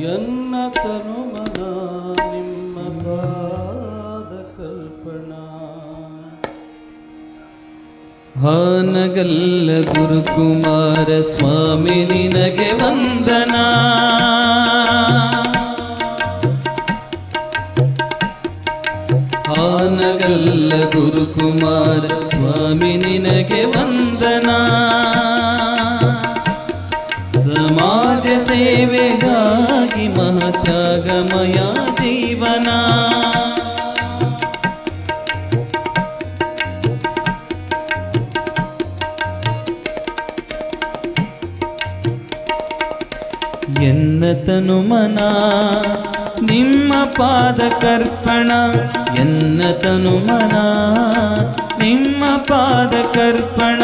ಎನ್ನ ತನುಮನ ನಿಮ್ಮ ಪಾದ ಕಲ್ಪನಾ. ಹಾನಗಲ್ಲ ಗುರುಕುಮಾರ ಸ್ವಾಮಿ, ನಿನಗೆ ವಂದನಾ. ಹಾನಗಲ್ಲ ಗುರುಕುಮಾರ ಸ್ವಾಮಿ, ನಿನಗೆ ವಂದನಾ. ಸಮಾಜ ಸೇವೆಗಾಗಿ ಮಹತ್ಯಾಗಮಯ ಜೀವನ. ಎನ್ನ ತನು ಮನ, ನಿಮ್ಮ ಪಾದ ಕರ್ಪಣ. ಎನ್ನ ತನು ಮನ, ನಿಮ್ಮ ಪಾದ ಕರ್ಪಣ.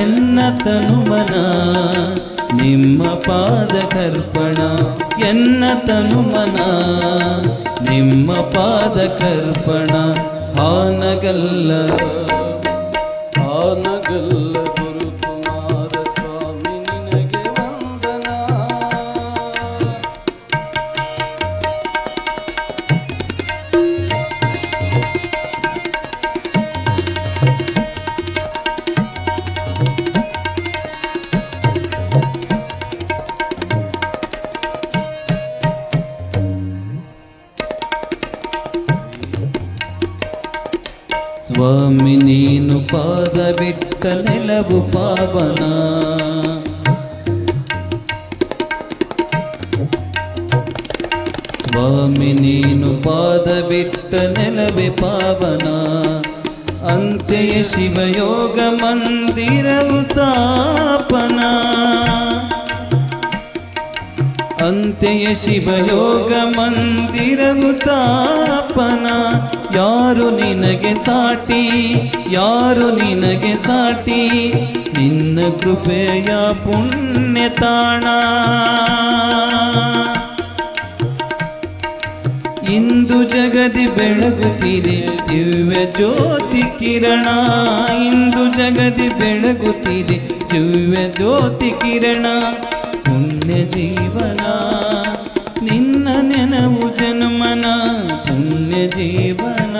ಎನ್ನ ತನು ಮನ. ನಿಮ್ಮ ಪಾದ ಕರ್ಪಣ ಎನ್ನ ತನುಮನ. ನಿಮ್ಮ ಪಾದ ಕರ್ಪಣ ಹಾನಗಲ್ಲ. ಆನಗಲ್ಲ ಬಿಟ್ಟ ನೆಲವೇ ಪಾವನ. ಅಂತೆಯ ಶಿವಯೋಗ ಮಂದಿರವು ಸ್ಥಾಪನ. ಅಂತೆಯ ಶಿವಯೋಗ ಮಂದಿರವು ಸ್ಥಾಪನ. ಯಾರು ನಿನಗೆ ಸಾಟಿ, ಯಾರು ನಿನಗೆ ಸಾಟಿ, ನಿನ್ನ ಕೃಪೆಯ ಪುಣ್ಯ ತಾಣ ಇಂದು ಜಗದಿ ಬೆಳಗುತ್ತಿದೆ ದಿವ್ಯ ಜ್ಯೋತಿ ಕಿರಣ. ಇಂದು ಜಗದಿ ಬೆಳಗುತ್ತಿದೆ ದಿವ್ಯ ಜ್ಯೋತಿ ಕಿರಣ. ಪುಣ್ಯ ಜೀವನ, ನಿನ್ನ ನೆನವು ಜನ್ಮನ. ಪುಣ್ಯ ಜೀವನ,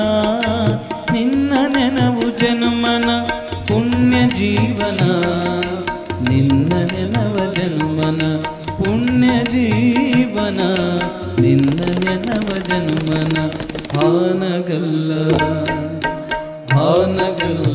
ನಿನ್ನ ನೆನವು ಜನ್ಮನ. ಪುಣ್ಯ ಜೀವನ, ನಿನ್ನ ನೆನವ ಜನ್ಮನ. ಪುಣ್ಯ ಜೀವನ, ನಿನ್ನ ನೆನವ ಜನ್ಮನ ಹಾನಗಲ್ಲ ಹಾನಗಲ್ಲ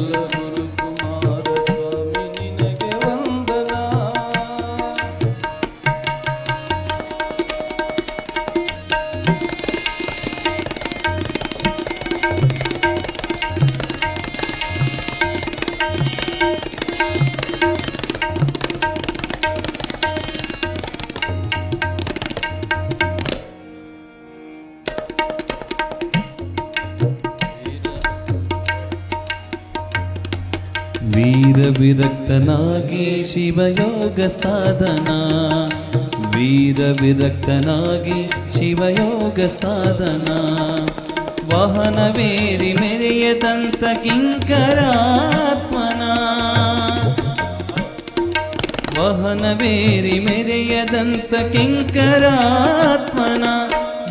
ವಿರಕ್ತನಾಗಿ ಶಿವಯೋಗ ಸಾಧನ. ವೀರ ವಿರಕ್ತನಾಗಿ ಶಿವಯೋಗ ಸಾಧನ. ವಾಹನವೇರಿ ಮೆರೆಯದಂತ ಕಿಂಕರಾತ್ಮನ. ವಾಹನವೇರಿ ಮೆರೆಯದಂತ ಕಿಂಕರಾತ್ಮನ.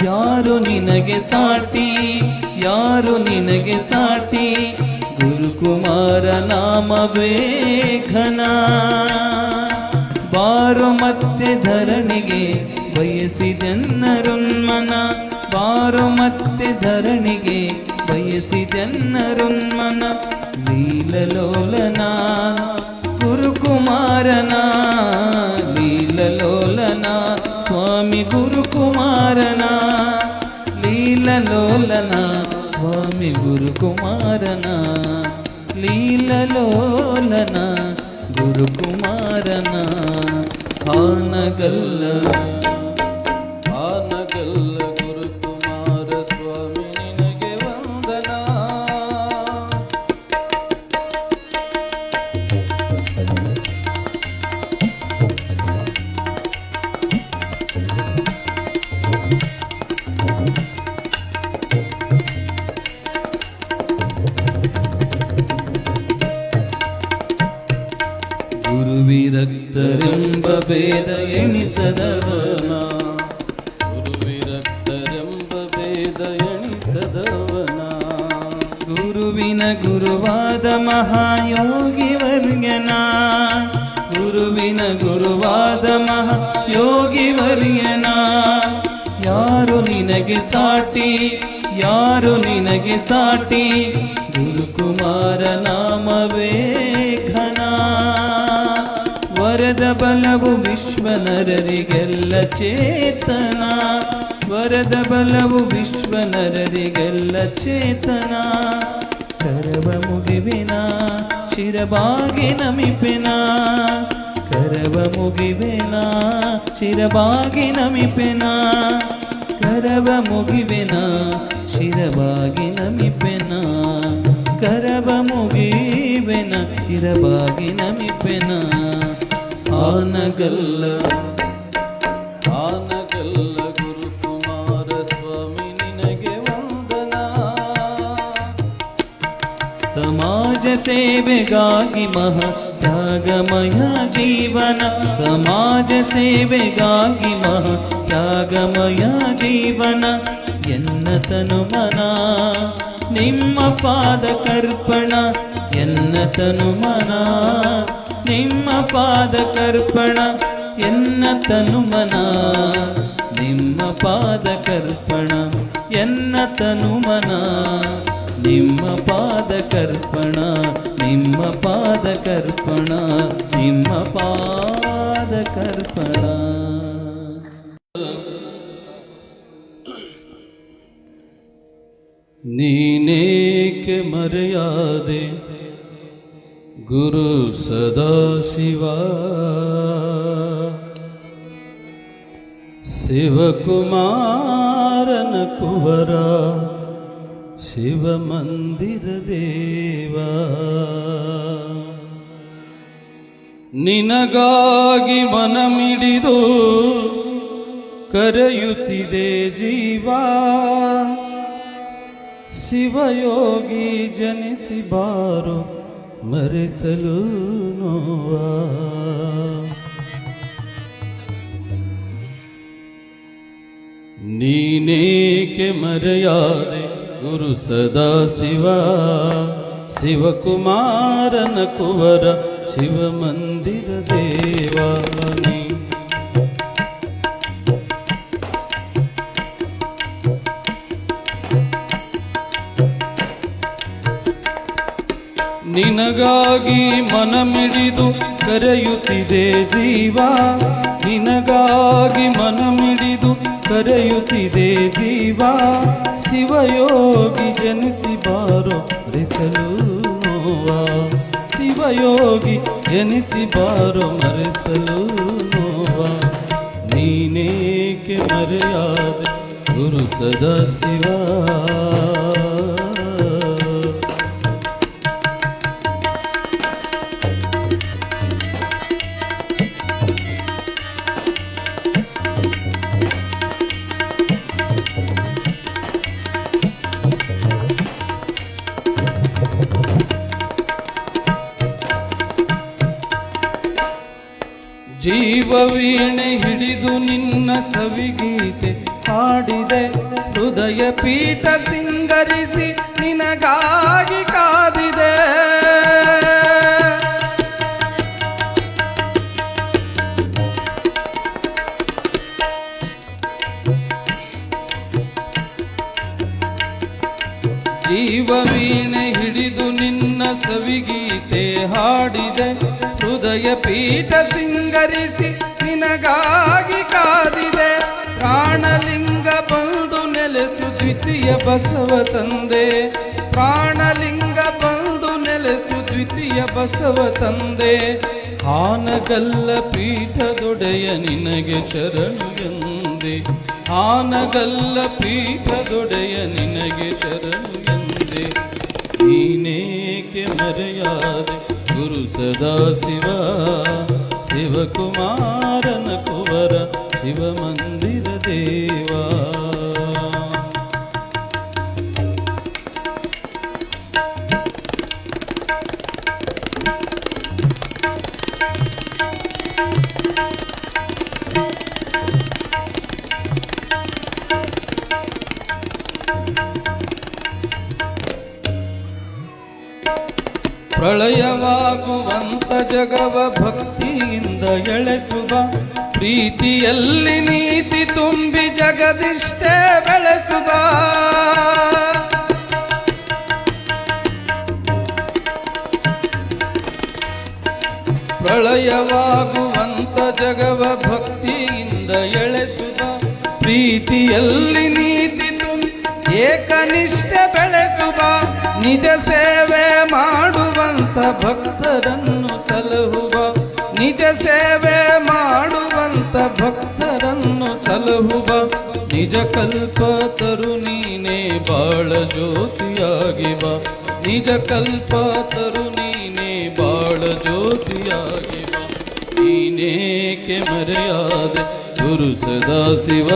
ಯಾರು ನಿನಗೆ ಸಾಟಿ? ಯಾರು ನಿನಗೆ ಸಾಟಿ? ಗುರುಕುಮಾರ ನಾಮವೇ ಘನ. ಬಾರು ಮತ್ತೆ ಧರಣಿಗೆ ಬಯಸಿದೆನ್ನರುನ್ಮನ. ಬಾರು ಮತ್ತೆ ಧರಣಿಗೆ ಬಯಸಿದೆನ್ನರುನ್ಮನ. ಲೀಲಲೋಲನ, ಗುರುಕುಮಾರನ, ಲೀಲಲೋಲನ, ಸ್ವಾಮಿ ಗುರುಕುಮಾರನ. ಲೀಲಲೋಲನ, ಸ್ವಾಮಿ ಗುರುಕುಮಾರನ. ಲೀಲಲೋಲನ ಗುರುಕುಮಾರನ ಹಾನಗಲ್ಲ ಭೇದ ಎಣಿಸದವನ. ಗುರುವಿರಕ್ತರೆಂಬ ಭೇದ ಎಣಿಸದವನ. ಗುರುವಿನ ಗುರುವಾದ ಮಹಾಯೋಗಿ ವರ್ಯನ ಗುರುವಿನ ಗುರುವಾದ ಮಹಾಯೋಗಿ ವರ್ಯನ ಯಾರು ನಿನಗೆ ಸಾಟಿ, ಯಾರು ನಿನಗೆ ಸಾಟಿ. ಗುರುಕುಮಾರ ನಾಮವೇ. ಬಲವು ವಿಶ್ವನರರಿಗೆಲ್ಲ ಚೇತನ. ವರದ ಬಲವು ವಿಶ್ವನರರಿಗೆಲ್ಲ ಚೇತನ. ಕರವ ಮುಗಿವಿನ ಶಿರಬಾಗಿ ನಮಿಪಿನ. ಕರವ ಮುಗಿವಿನ ಶಿರಬಾಗಿ ನಮಿಪಿನ. ಕರವ ಮುಗಿವಿನ ಶಿರಬಾಗಿ ನಮಿಪೆನ. ಕರವ ಮುಗಿವೆನ ಶಿರಬಾಗಿ ನಮಿಪೆನ. ಆನಗಲ್ಲ ಆನಗಲ್ಲ ಗುರುಕುಮಾರ ಸ್ವಾಮಿ ನಿನಗೆ ವಂದನ. ಸಮಾಜ ಸೇವೆಗಾಗಿ ಮಹಾ ತ್ಯಾಗಮಯ ಜೀವನ. ಸಮಾಜ ಸೇವೆಗಾಗಿ ಮಹಾ ತ್ಯಾಗಮಯ ಜೀವನ. ಎನ್ನ ತನು ಮನ, ನಿಮ್ಮ ಪಾದ ಕರ್ಪಣ ಎನ್ನ ತನು ಮನ. ನಿಮ್ಮ ಪಾದ ಕರ್ಪಣ ಎನ್ನ ತನುಮನ. ನಿಮ್ಮ ಪಾದ ಕರ್ಪಣ ಎನ್ನ ತನುಮನ. ನಿಮ್ಮ ಪಾದ ಕರ್ಪಣ ನಿಮ್ಮ ಪಾದ ಕರ್ಪಣ ನಿಮ್ಮ ಪಾದ ಕರ್ಪಣ ನೀನೇಕೆ ಮರೆಯಾದೆ? ಗುರು ಸದಾಶಿವ. ಶಿವಕುಮಾರನ ಕುವರ ಶಿವ ಮಂದಿರ ದೇವ. ನಿನಗಾಗಿ ಮನಮಿಡಿದು ಕರೆಯುತ್ತಿದೆ ಜೀವ. ಶಿವಯೋಗಿ ಜನಿಸಿ ಬಾರು ಮರೆಸಲು ನೋವ ನೀನೇಕೆ ಮರೆಯಾದೆ ಗುರು ಸದಾ ಶಿವ ಶಿವಕುಮಾರನ ಕುವರ ಶಿವ ಮಂದಿರ ದೇವಾನಿ ನಿನಗಾಗಿ ಮನಮಿಡಿದು ಕರೆಯುತ್ತಿದೆ ಜೀವ. ನಿನಗಾಗಿ ಮನಮಿಡಿದು ಕರೆಯುತ್ತಿದೆ ಜೀವ. ಶಿವಯೋಗಿ ಜನಿಸಿ ಬಾರೋ ಮರೆಸಲು ನೋವ. ಶಿವಯೋಗಿ ಜನಿಸಿ ಬಾರೋ ಮರೆಸಲು ನೀನೇಕೆ ಮರೆಯಾದ ಗುರು ಸದಾಶಿವ ಜೀವವೀಣೆ ಹಿಡಿದು ನಿನ್ನ ಸವಿಗೀತೆ ಹಾಡಿದೆ. ಹೃದಯ ಪೀಠ ಸಿಂಗರಿಸಿ ನಿನಗಾಗಿ ಕಾದಿದೆ ಸವಿಗೀತೆ ಹಾಡಿದೆ. ಹೃದಯ ಪೀಠ ಸಿಂಗರಿಸಿ ನಿನಗಾಗಿ ಕಾದಿದೆ. ಪ್ರಾಣಲಿಂಗ ಬಂದು ನೆಲೆಸು ದ್ವಿತೀಯ ಬಸವ ತಂದೆ. ಪ್ರಾಣಲಿಂಗ ಬಂದು ನೆಲೆಸು ದ್ವಿತೀಯ ಬಸವ ತಂದೆ. ಹಾನಗಲ್ಲ ಪೀಠದೊಡೆಯ ನಿನಗೆ ಶರಣು ಎಂದೆ. ಹಾನಗಲ್ಲ ಪೀಠದೊಡೆಯ ನಿನಗೆ ಶರಣು ಎಂದೆ ನೀನೇಕೆ ಮರೆಯಾದೆ ಗುರು ಸದಾಶಿವ ಶಿವಕುಮಾರನ ಕುವರ ಶಿವ ಪ್ರಳಯವಾಗುವಂತ ಜಗವ ಭಕ್ತಿಯಿಂದ ಎಳೆಸುವ ಪ್ರೀತಿಯಲ್ಲಿ ನೀತಿ ತುಂಬಿ ಜಗದಿಷ್ಟೇ ಬೆಳೆಸುವ. ಪ್ರಳಯವಾಗುವಂತ ಜಗವ ಭಕ್ತಿಯಿಂದ ಎಳೆಸುವ ಪ್ರೀತಿಯಲ್ಲಿ ನೀತಿ ತುಂಬಿ ಏಕನಿಷ್ಠ ಬೆಳೆಸುವ. ನಿಜ ಸೇವೆ ಮಾಡುವಂತ ಭಕ್ತರನ್ನು ಸಲಹುವ, ನಿಜ ಸೇವೆ ಮಾಡುವಂತ ಭಕ್ತರನ್ನು ಸಲಹುವ. ನಿಜ ಕಲ್ಪ ತರುಣೀನೇ ಬಾಳ ಜ್ಯೋತಿಯಾಗಿವ. ನಿಜ ಕಲ್ಪ ತರುಣೀನೇ ಬಾಳ ಜ್ಯೋತಿಯಾಗಿವ. ನೀನೇಕೆ ಮರೆಯಾದೆ ಗುರು ಸದಾ ಶಿವ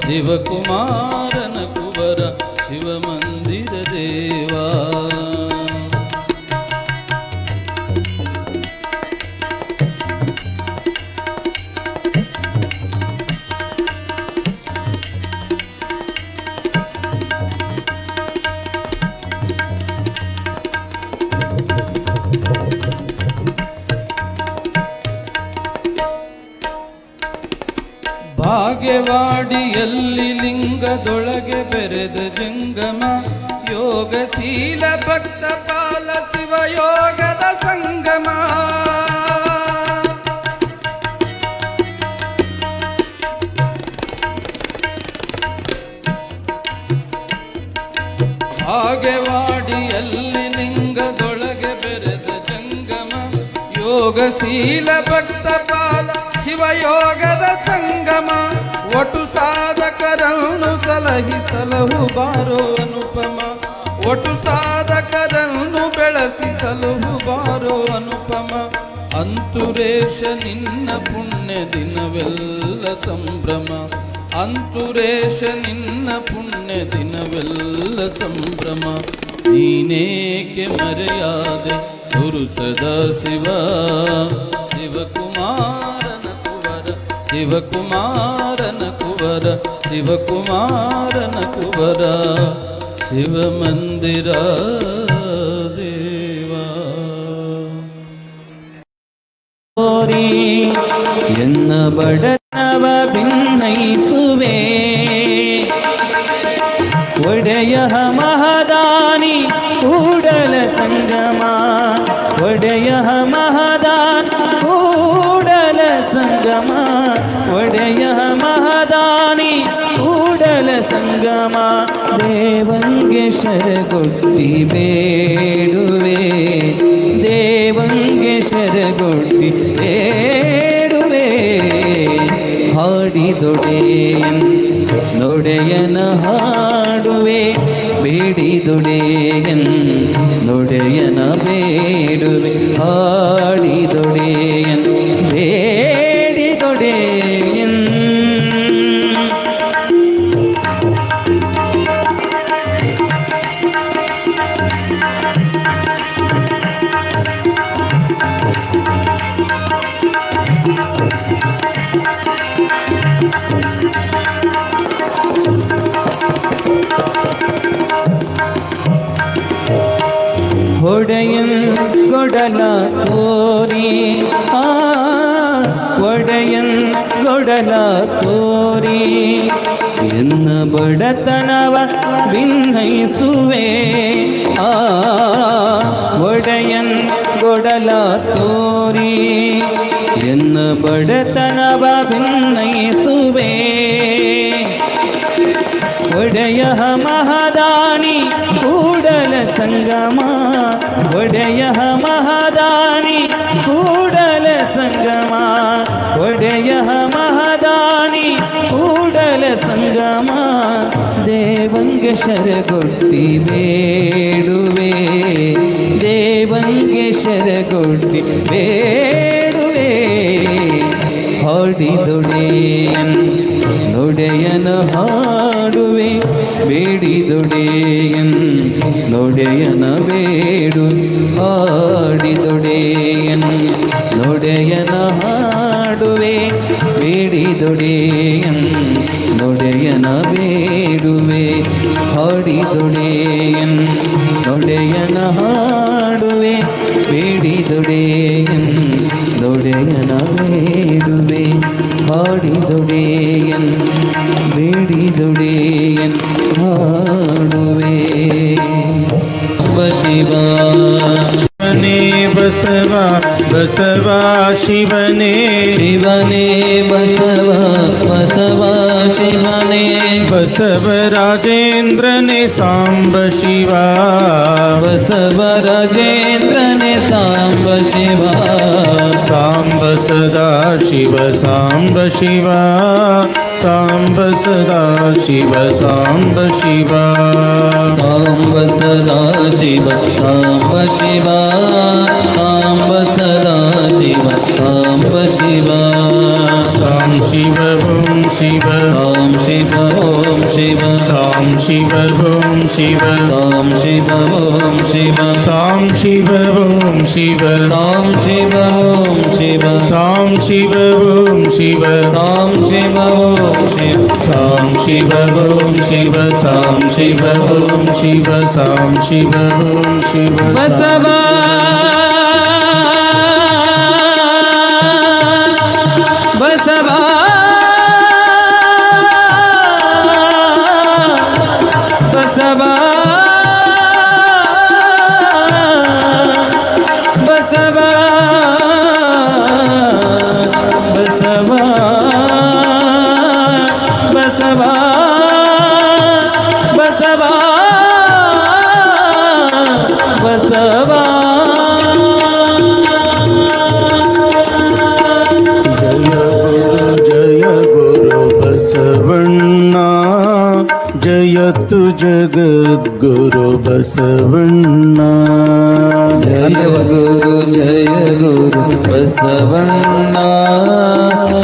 ಶಿವಕುಮಾರನ ಕುವರ. ದೇವಾ. ಭಾಗ್ಯವಾಡಿಯಲ್ಲಿ ಲಿಂಗದೊಳಗೆ ಬೆರೆದ ಜಂಗಮ ಯೋಗಶೀಲ ಭಕ್ತ ಪಾಲ ಶಿವಯೋಗದ ಸಂಗಮ. ಭಾಗ್ಯವಾಡಿಯಲ್ಲಿ ಲಿಂಗದೊಳಗೆ ಬೆರೆದ ಜಂಗಮ ಯೋಗಶೀಲ ಭಕ್ತ ಪಾಲ ಶಿವಯೋಗದ ಸಂಗಮ. ಒಟು ಸಾಧಕರನ್ನು ಸಲಹಿ ಸಲಹು ಬಾರೋ ಅನುಪಮ. ಒಟು ಸಾಧಕರನ್ನು ಬೆಳೆಸಿ ಸಲಹು ಬಾರೋ ಅನುಪಮ. ಅಂತುರೇಶ ನಿನ್ನ ಪುಣ್ಯ ದಿನವೆಲ್ಲ ಸಂಭ್ರಮ. ಅಂತುರೇಶ ನಿನ್ನ ಪುಣ್ಯ ದಿನವೆಲ್ಲ ಸಂಭ್ರಮ. ನೀನೇಕೆ ಮರೆಯಾದೆ ಗುರು ಸದಾ ಶಿವ. ಶಿವಕುಮಾರನ ಕುವರ ಶಿವಕುಮಾರನ ಕುವರ. ಶಿವಕುಮಾರನ ಕುವರ ಶಿವಮಂದಿರ ದೇವಾ ಕೋರಿ ಎನ್ನ ಬಡತನವ ಭಿನ್ನಯಿಸುವೆ ಒಡೆಯ ಮಹದಾನಿ ಕೂಡಲ ಸಂಗಮ ಒಡೆಯ ಮಹದಾನ್ ಕೂಡಲ ಸಂಗಮ ಒಡೆಯ ಮಹದಾನಿ ಕೂಡಲ ಸಂಗಮ ದೇವಂಗೆ ಶರಗೊಟ್ಟಿ ಬೇಡುವೆ ದೇವಂಗೆ ಶರಗೊಟ್ಟಿ ಬೇಡುವೆ. ಹಾಡಿದೊಡೆಯನ್ ನೊಡೆಯನ ಹಾಡುವೆ ಬೇಡಿದೊಡೆಯನ್ ನೊಡೆಯನ ಬೇಡುವೆ. ಹಾಡಿದೊಡೆಯನ್ ತೋರಿ ಎನ್ನ ಬಡತನವ ಭಿನ್ನಯಿಸುವೆ ಆ ಒಡೆಯನ್ ಗೊಡಲ ತೋರಿ ಎನ್ನ ಬಡತನವ ಭಿನ್ನಯಿಸುವೆ ಒಡೆಯ ಮಹದಾನಿ ಕೂಡಲ ಸಂಗಮ ಒಡೆಯ ಮಹದಾನಿ ದೇವಂಗೆ ಶರಗೊಟ್ಟಿ ಬೇಡುವೆ ದೇವಂಗೆ ಶರಗೊಟ್ಟಿ ಬೇಡುವೆ. ಹಾಡಿದೊಡೆಯನ್ ನೊಡೆಯನ ಹಾಡುವೆ ಬೇಡಿದೊಡೆಯನ್ ನೊಡೆಯನ ಬೇಡು. ಹಾಡಿದೊಡೆಯನ್ ನೊಡೆಯನ ಹಾಡುವೆ ಬೇಡಿದೊಡೆಯನ್ ನೊಡೆಯನ ಬೇಡುವೆ. ಹಾಡಿದೊಡೆಯನ್ ನೊಡೆಯನ ಹಾಡುವೆ ಬೇಡಿದೊಡೆಯನ್ ದೊಡೆಯನ ಬೇಡುವೆ. ಹಾಡಿದೊಡೆಯನ್ ಬೇಡಿದೊಡೆಯನ್ ಹಾಡುವೆ बसवा बसवा शिवने। शिवने बसवा बसवा शिवने। बसव राजेंद्र ने सांब शिवा। बसव राजेंद्र ने सांब शिवा। सांब सदा शिव सांब शिवा। साम्ब सदा शिव साम्ब शिवा साम्ब सदा शिव साम्ब शिवा साम्ब सदा शिव साम्ब शिवा सां शिव ॐ शिव सां शिव ಸಾಂ ಶಿವ ಓಂ ಶಿವ ಸಾಂ ಶಿವ ಓಂ ಶಿವ ಸಾಂ ಶಿವ ಓಂ ಶಿವ ಸಾಂ ಶಿವ ಓಂ ಶಿವ ಸಾಂ ಶಿವ ಓಂ ಶಿವ ಸಾಂ ಶಿವ ಓಂ ಶಿವ ಸಾಂ ಶಿವ ಓಂ ಶಿವ ಸಾಂ ಶಿವ ಓಂ ಶಿವ ಸಾಂ ಶಿವ ಓಂ ಶಿವ ಬಸವ ಬಸವ जगद्गुरु बसवन्ना जय गुरुजय गुरु बसवन्ना।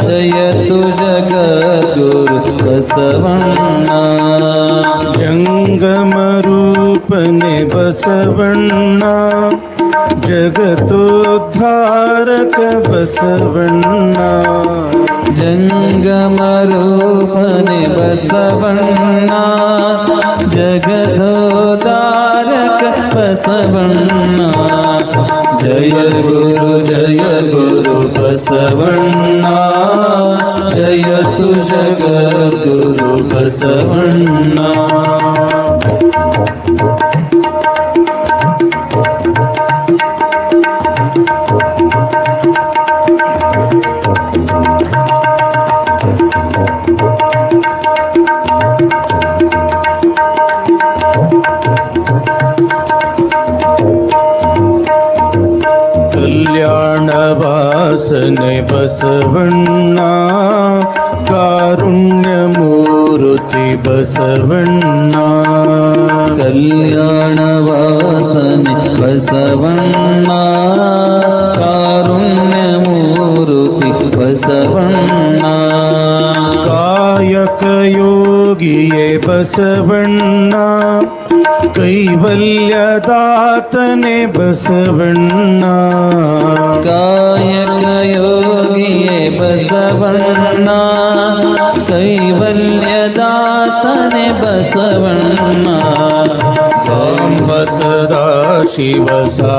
जय तु जगद्गुरु बसवन्ना। जङ्गमरूपे बसवण्णा जगतु धारक बसवण्णा जङ्गमरूपनि बसवण्णा जगदोदारक बसवण्णा। जय गुरु जय गुरु बसवण्णा। जय तु जग बसवन्ना ಬಸವಣ್ಣ ಕಾರುಣ್ಯ ಮೂರುತಿ ಬಸವಣ್ಣ ಕಲ್ಯಾಣ ವಾಸನೆ ಬಸವಣ್ಣ ಕಾರುಣ್ಯ ಮೂರುತಿ ಬಸವಣ್ಣ ಕಾಯಕ ಯೋಗಿಯೇ ಬಸವಣ್ಣ ಕೈವಲ್ಯದಾತನೆ ಬಸವಣ್ಣ ಕಾಯಕ ಯೋಗಿಯೇ ಬಸವಣ್ಣ ಕೈವಲ್ಯದಾತನೆ ಬಸವಣ್ಣ ಸಾಂಬ ಸದಾ ಶಿವ ಸಾ